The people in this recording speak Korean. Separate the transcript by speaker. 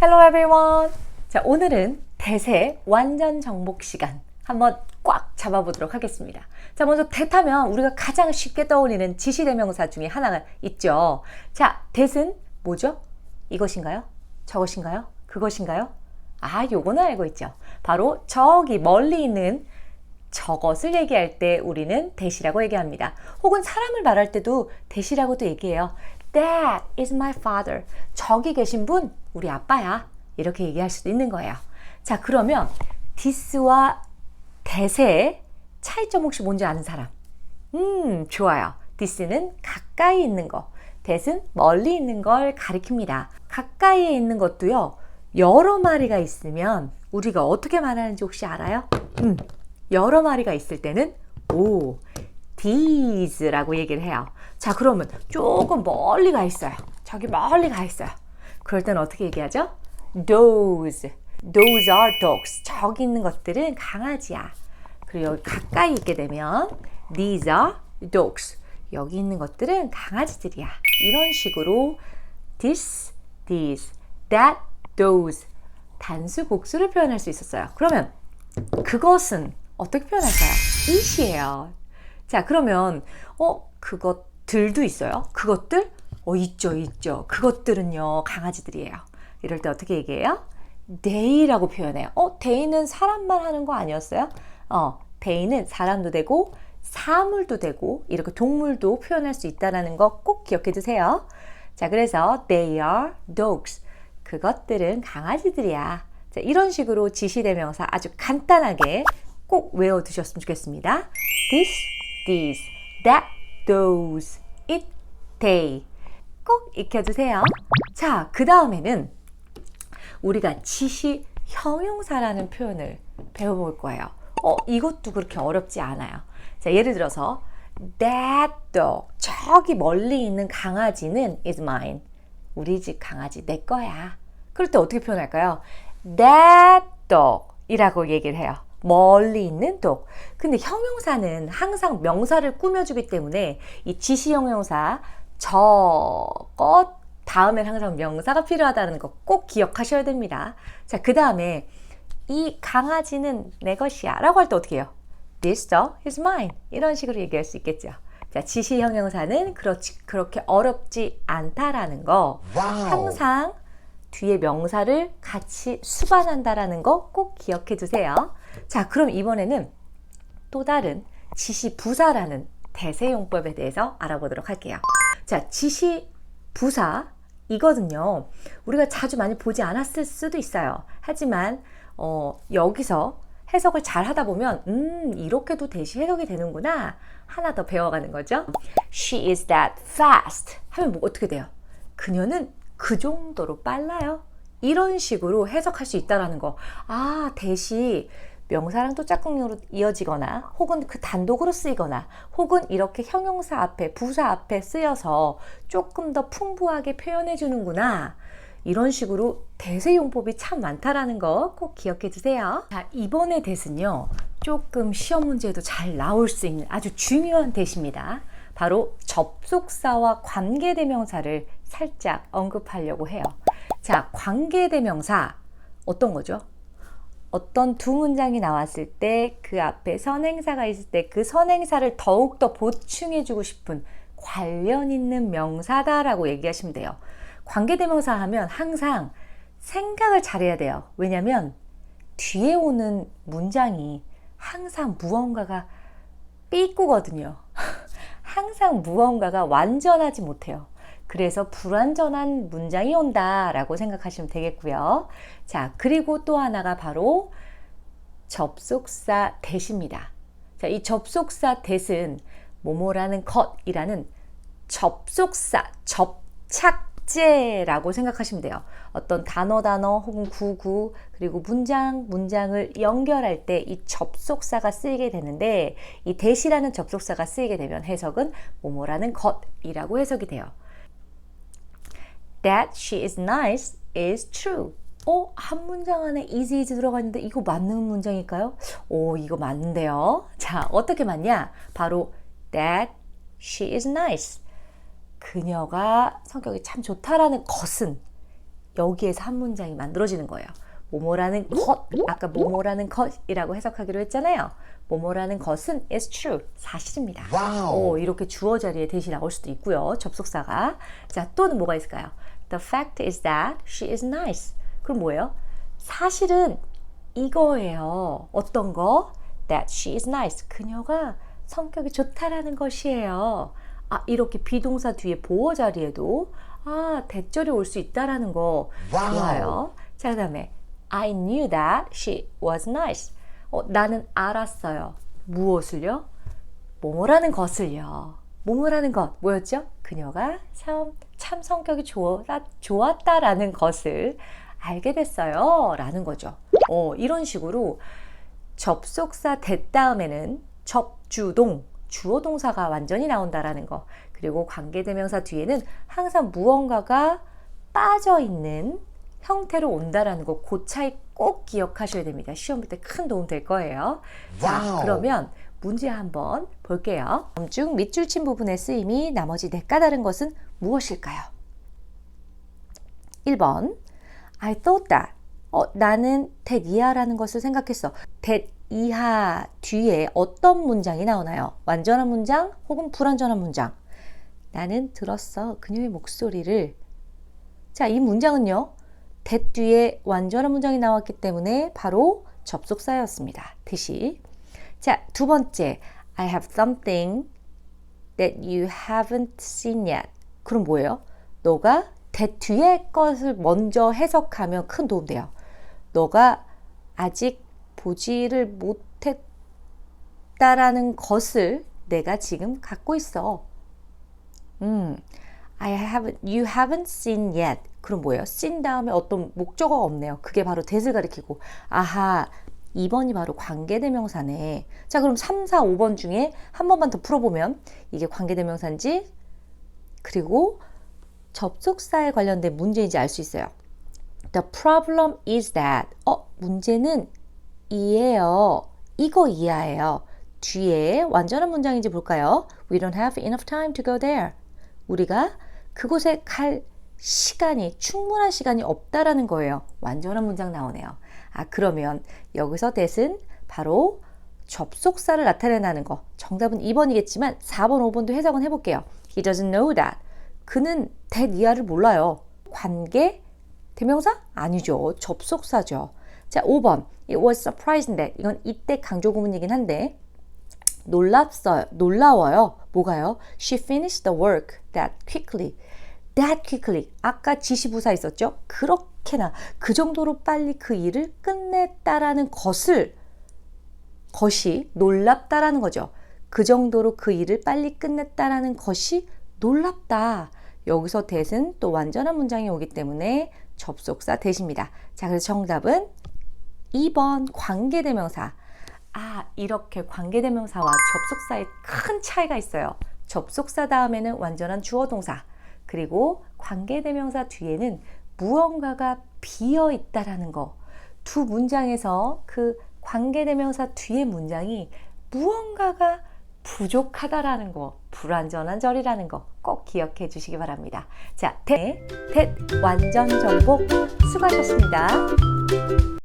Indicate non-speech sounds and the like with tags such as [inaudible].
Speaker 1: Hello everyone. 자, 오늘은 대세 완전 정복 시간 한번 꽉 잡아보도록 하겠습니다. 자, 먼저 대타면 우리가 가장 쉽게 떠올리는 지시대명사 중에 하나가 있죠. 자, 대은 뭐죠? 이것인가요? 저것인가요? 그것인가요? 아, 요거는 알고 있죠. 바로 저기 멀리 있는 저것을 얘기할 때 우리는 대시라고 얘기합니다. 혹은 사람을 말할 때도 대시라고도 얘기해요. That is my father. 저기 계신 분 우리 아빠야. 이렇게 얘기할 수도 있는 거예요. 자, 그러면 this와 that의 차이점 혹시 뭔지 아는 사람? 음, 좋아요. this는 가까이 있는 거, that은 멀리 있는 걸 가리킵니다. 가까이에 있는 것도요. 여러 마리가 있으면 우리가 어떻게 말하는지 혹시 알아요? 음, 여러 마리가 있을 때는 오, these라고 얘기를 해요. 자, 그러면 조금 멀리 가 있어요. 저기 멀리 가 있어요. 그럴 때는 어떻게 얘기하죠? Those. Those are dogs. 저기 있는 것들은 강아지야. 그리고 여기 가까이 있게 되면 These are dogs. 여기 있는 것들은 강아지들이야. 이런 식으로 this, these, that, those 단수 복수를 표현할 수 있었어요. 그러면 그것은 어떻게 표현할까요? it이에요. 자, 그러면 어 그것들도 있어요. 그것들 어 있죠, 있죠. 그것들은요 강아지들이에요. 이럴 때 어떻게 얘기해요? they라고 표현해요. 어, they는 사람만 하는 거 아니었어요? 어, they는 사람도 되고 사물도 되고 이렇게 동물도 표현할 수 있다라는 거 꼭 기억해 두세요. 자, 그래서 they are dogs. 그것들은 강아지들이야. 자, 이런 식으로 지시대명사 아주 간단하게 꼭 외워 두셨으면 좋겠습니다. this, these, that, those, it, they. 꼭 익혀주세요. 자, 그 다음에는 우리가 지시 형용사라는 표현을 배워볼 거예요. 어, 이것도 그렇게 어렵지 않아요. 자, 예를 들어서 that dog 저기 멀리 있는 강아지는 is mine. 우리 집 강아지 내 거야. 그럴 때 어떻게 표현할까요? that dog 이라고 얘기를 해요. 멀리 있는 dog. 근데 형용사는 항상 명사를 꾸며주기 때문에 이 지시 형용사 저것 다음엔 항상 명사가 필요하다는 거 꼭 기억하셔야 됩니다. 자, 그 다음에 이 강아지는 내 것이야 라고 할 때 어떻게 해요? This dog is mine. 이런 식으로 얘기할 수 있겠죠. 자, 지시 형용사는 그렇지, 그렇게 어렵지 않다라는 거. 항상 뒤에 명사를 같이 수반한다라는 거 꼭 기억해 두세요. 자, 그럼 이번에는 또 다른 지시 부사라는 대세용법에 대해서 알아보도록 할게요. 자, 지시 부사 이거든요. 우리가 자주 많이 보지 않았을 수도 있어요. 하지만 어, 여기서 해석을 잘 하다 보면 음 이렇게도 대시 해석이 되는구나 하나 더 배워가는 거죠. She is that fast 하면 뭐 어떻게 돼요? 그녀는 그 정도로 빨라요. 이런 식으로 해석할 수 있다라는 거. 아 대시 명사랑 또 짝꿍으로 이어지거나 혹은 그 단독으로 쓰이거나 혹은 이렇게 형용사 앞에 부사 앞에 쓰여서 조금 더 풍부하게 표현해 주는구나. 이런 식으로 대세 용법이 참 많다라는 거 꼭 기억해 주세요. 자, 이번의 대는요. 조금 시험 문제에도 잘 나올 수 있는 아주 중요한 대시입니다. 바로 접속사와 관계대명사를 살짝 언급하려고 해요. 자, 관계대명사 어떤 거죠? 어떤 두 문장이 나왔을 때 그 앞에 선행사가 있을 때 그 선행사를 더욱더 보충해주고 싶은 관련 있는 명사다라고 얘기하시면 돼요. 관계대명사 하면 항상 생각을 잘해야 돼요. 왜냐면 뒤에 오는 문장이 항상 무언가가 삐꾸거든요. [laughs] 항상 무언가가 완전하지 못해요. 그래서 불완전한 문장이 온다라고 생각하시면 되겠고요. 자, 그리고 또 하나가 바로 접속사 대시입니다. 자, 이 접속사 대은 뭐뭐라는 것이라는 접속사, 접착제라고 생각하시면 돼요. 어떤 단어, 단어 혹은 구구 그리고 문장, 문장을 연결할 때 이 접속사가 쓰이게 되는데 이 대시라는 접속사가 쓰이게 되면 해석은 뭐뭐라는 것이라고 해석이 돼요. That she is nice is true. 어, 한 문장 안에 is is 들어가 있는데 이거 맞는 문장일까요? 오, 이거 맞는데요. 자, 어떻게 맞냐? 바로 that she is nice. 그녀가 성격이 참 좋다라는 것은 여기에서 한 문장이 만들어지는 거예요. 뭐뭐라는 것, 아까 뭐뭐라는 것이라고 해석하기로 했잖아요. 뭐뭐라는 것은 is true, 사실입니다.
Speaker 2: 와우.
Speaker 1: 오, 이렇게 주어 자리에 대신 나올 수도 있고요. 접속사가. 자, 또는 뭐가 있을까요? The fact is that she is nice. 그럼 뭐예요? 사실은 이거예요. 어떤 거? That she is nice. 그녀가 성격이 좋다라는 것이에요. 아, 이렇게 비동사 뒤에 보어 자리에도 아, 대절이 올 수 있다라는 거
Speaker 2: 와우.
Speaker 1: 좋아요. 자, 그다음에 I knew that she was nice. 어, 나는 알았어요. 무엇을요? 뭐뭐라는 것을요. 뭐뭐라는 것 뭐였죠? 그녀가 참, 참 성격이 좋았다라는 것을 알게 됐어요. 라는 거죠. 어, 이런 식으로 접속사 대 다음에는 접주동, 주어 동사가 완전히 나온다라는 거. 그리고 관계대명사 뒤에는 항상 무언가가 빠져 있는 형태로 온다라는 거. 그 차이 꼭 기억하셔야 됩니다. 시험 볼 때 큰 도움 될 거예요. 자,
Speaker 2: 와우.
Speaker 1: 그러면 문제 한번 볼게요. 중 밑줄 친 부분의 쓰임이 나머지 네 까다른 것은 무엇일까요? 1번 I thought that 어, 나는 that 이하라는 것을 생각했어. that 이하 뒤에 어떤 문장이 나오나요? 완전한 문장 혹은 불완전한 문장? 나는 들었어. 그녀의 목소리를. 자, 이 문장은요. that 뒤에 완전한 문장이 나왔기 때문에 바로 접속사였습니다. 뜻이. 자, 두 번째. I have something that you haven't seen yet. 그럼 뭐예요? 너가 뒤에 것을 먼저 해석하면 큰 도움 돼요. 너가 아직 보지를 못했다라는 것을 내가 지금 갖고 있어. 음, I haven't, you haven't seen yet. 그럼 뭐예요? seen 다음에 어떤 목적어가 없네요. 그게 바로 that을 가리키고, 아하, 2번이 바로 관계대명사네. 자, 그럼 3, 4, 5번 중에 한 번만 더 풀어보면 이게 관계대명사인지, 그리고 접속사에 관련된 문제인지 알 수 있어요. The problem is that. 어, 문제는 이에요. 이거 이하예요. 뒤에 완전한 문장인지 볼까요? We don't have enough time to go there. 우리가 그곳에 갈 시간이 충분한 시간이 없다라는 거예요. 완전한 문장 나오네요. 아 그러면 여기서 that은 바로 접속사를 나타내는 거. 정답은 2번이겠지만 4번, 5번도 해석은 해볼게요. He doesn't know that. 그는 that 이하를 몰라요. 관계 대명사? 아니죠. 접속사죠. 자, 5번. It was surprising that. 이건 이때 강조 구문이긴 한데 놀랍어요. 놀라워요. 뭐가요? She finished the work that quickly. That quickly. 아까 지시부사 있었죠? 그렇게나 그 정도로 빨리 그 일을 끝냈다라는 것을 것이 놀랍다라는 거죠. 그 정도로 그 일을 빨리 끝냈다라는 것이 놀랍다. 여기서 that은 또 완전한 문장이 오기 때문에 접속사 that입니다. 자, 그래서 정답은 2번 관계대명사. 아, 이렇게 관계대명사와 접속사에 큰 차이가 있어요. 접속사 다음에는 완전한 주어 동사. 그리고 관계대명사 뒤에는 무언가가 비어 있다라는 거. 두 문장에서 그 관계대명사 뒤에 문장이 무언가가 부족하다라는 거, 불완전한 절이라는 거 꼭 기억해 주시기 바랍니다. 자, 대, 대 완전 정복 수고하셨습니다.